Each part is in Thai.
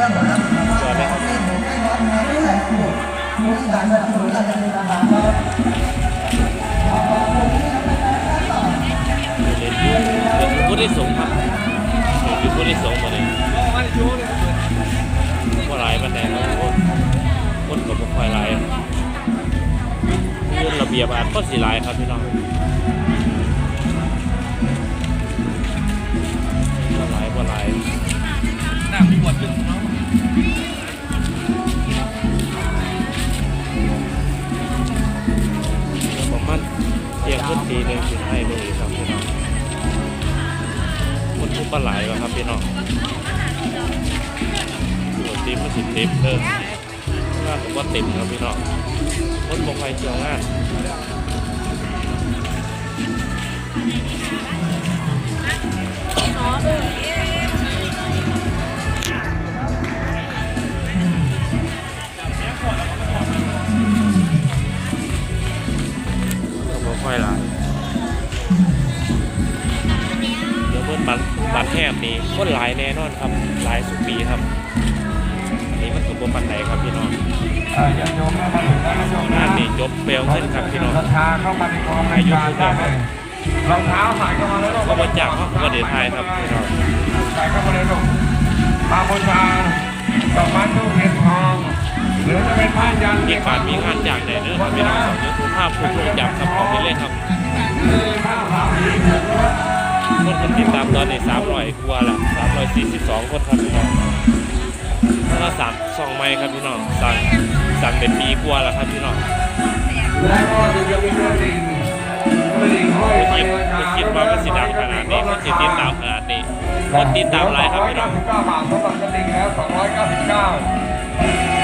จอดเลยครับเรียนอยู่เรียนอยู่ผู้ที่สงครับเรียนอยู่ผู้ที่สงมาเลยว่าหลายปันแดงครับคนคนกับบุคคลหลายยุ่นระเบียบอาจก็สีหลายครับพี่น้องว่าหลายว่าหลาย ผมมันเที่ยงขึ้นทีหนึ่งถึงให้เบอร์ครับพี่น้องคนทุกปลาไหลายแล้วครับพี่น้องโอ้ติมมันสิติมเด้องานผมว่าต็มครับพี่น้องคนบงไปเที่ยวงาน ในกองรายการได้รองเท้าใส่เข้ามาแล้วลูกก็มาจากเขาก็เดทไทยครับใส่เข้ามาเลยลูกมาบูชาดอกไม้ทูบเทียนทองหรือจะเป็นผ้ายันมีการมีงานจากไหนเด้อครับพี่น้องสองเดือนสุภาพผู้รู้จักครับของไปเลยครับคนคนติดตามตอนนี้สามร้อยกว่าละสามร้อยสี่สิบสองคนครับพี่น้องแล้วก็สามสองไม้ครับพี่น้องสั่งสั่งเป็นปีกว่าล้วครับพี่น้องแล้วก็จะมีกระดิ่ง คิดเลยไม่คิดว่ามันสิดังขนาดนี้มันสิติดตามขนาดนี้คนติดตามหลายครับพี่น้อง299บาทสำหรับกระดิ่งแล้ว299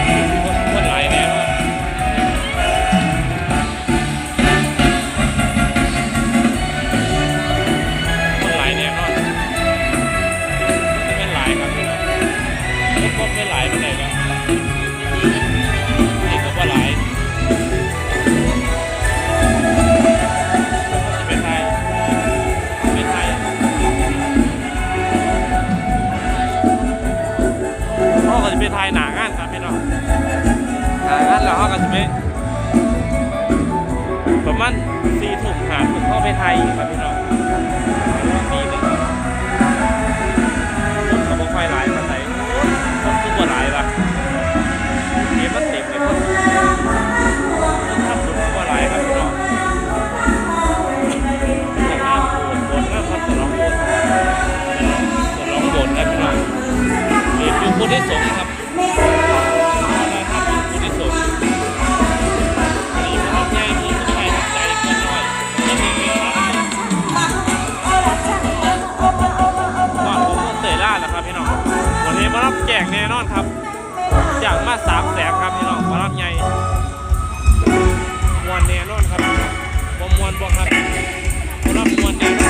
ไทยครับพี่น้อง ครับจากมาสามแสนครับพี่น้องมารับใหญ่มวนแน่นอนครับบ่มวนบ่ครับมารับมวนแน่นอน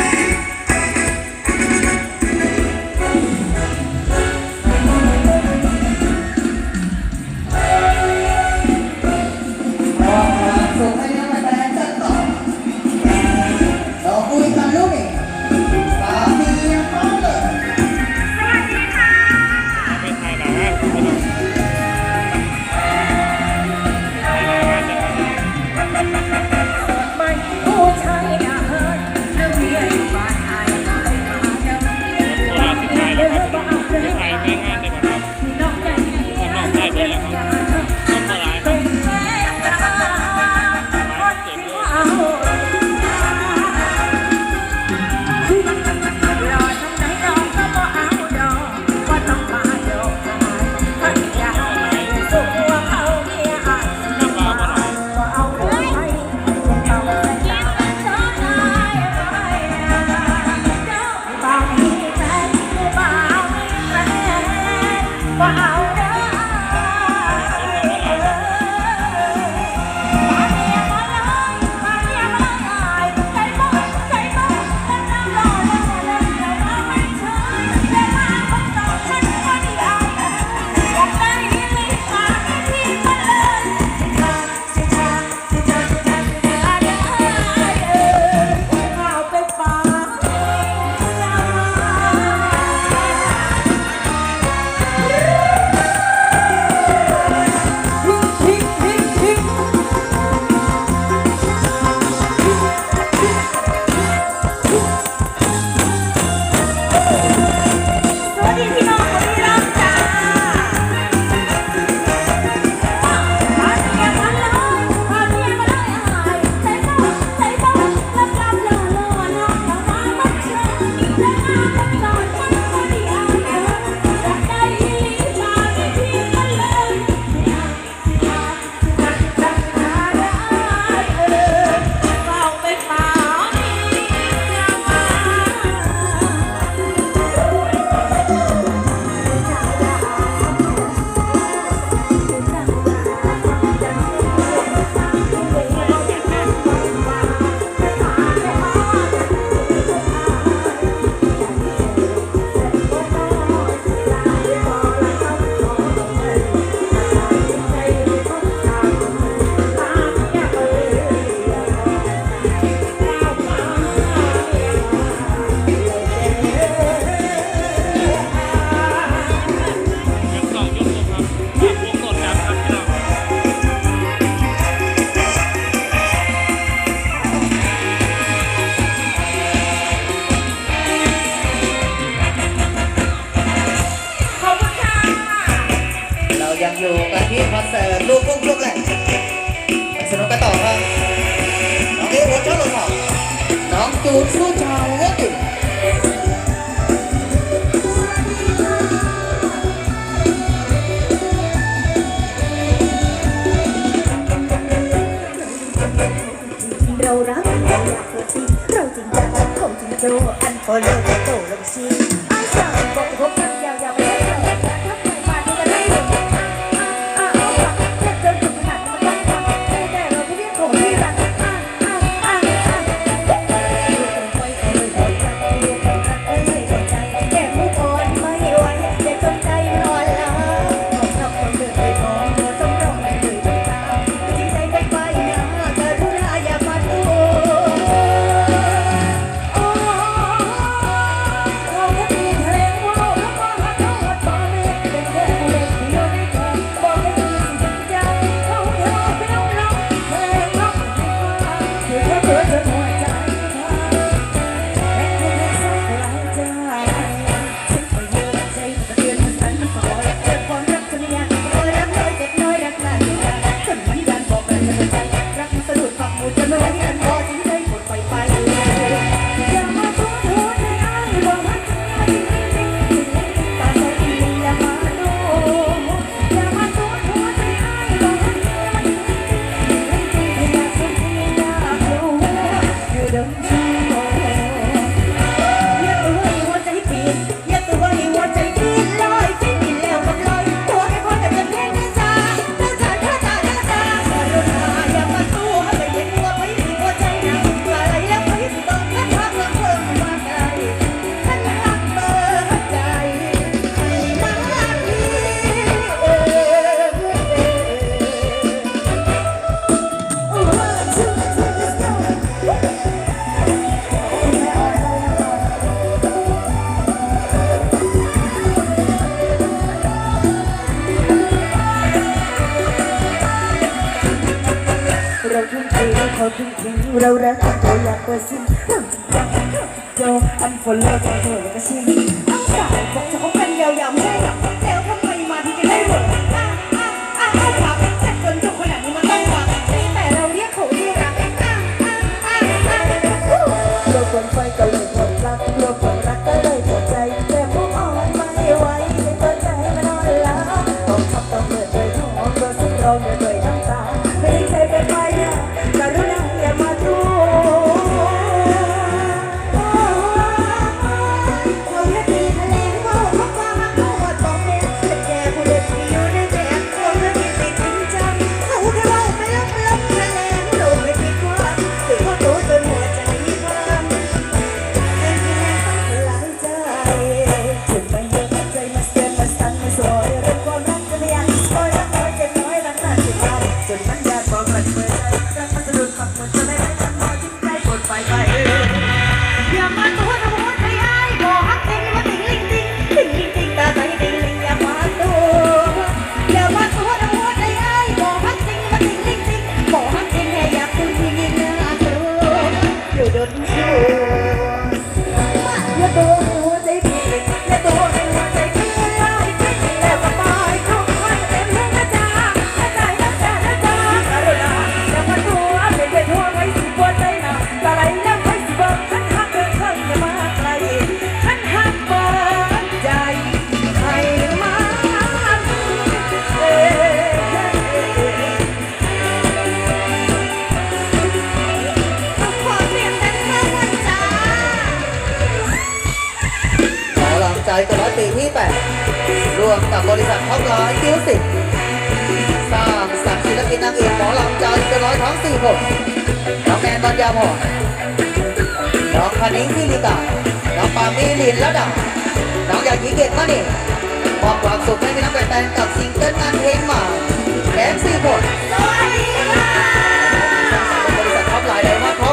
อยู่กันที่คอนเสิร์ตลูกกุ้งลูกแหละสนุกกันต่อครับน้องเอ๋หัวเจ้าหล่อน้องจูนสู้ชาวหัวจุ่เรารักเราอยากเกิดจริงเราจริงจังผมจริงโจอันโฟโลโตลงชี เรารักตัวอยากกว่าสิ้นเดียวอันฝนเลิกเธอแล้วก็ซิมสาวบอกจะคบกันยาวๆไม่ได้หรอกแล้วไมมาถึงจะได้หดอะอะอะอะครับแต่จนจบขนาดนี้มันต้องรักนี่แต่เราเรียกเขาที่รักอะอะอะอะเราควรไฟก็เลยหมดรักเราควรรักก็เลยหมดใจแต่ผมอ่อนไม่ไหวไม่เปิดใจมันอ่อนล้าต้องขับต้องเปิดใจท้องเราซึ่งเราเนี่ย วมกับบริษัทท็อปไลน์คิวสิบสร้างสรรค์ศิลปินนางเอกหมอลำใจเกินร้อยท้องสี่หกน้องแนนตอนยาหมอน้องพนิ้งที่ลิตาน้องปามีลินระดังน้องอยากยิงเก่งมากนี่มอบความสุขให้พี่น้องแฟนกับซิงเกิลงานเพลงใหม่แดนสี่คนบริษัทท็อปไลน์ไดมอนด์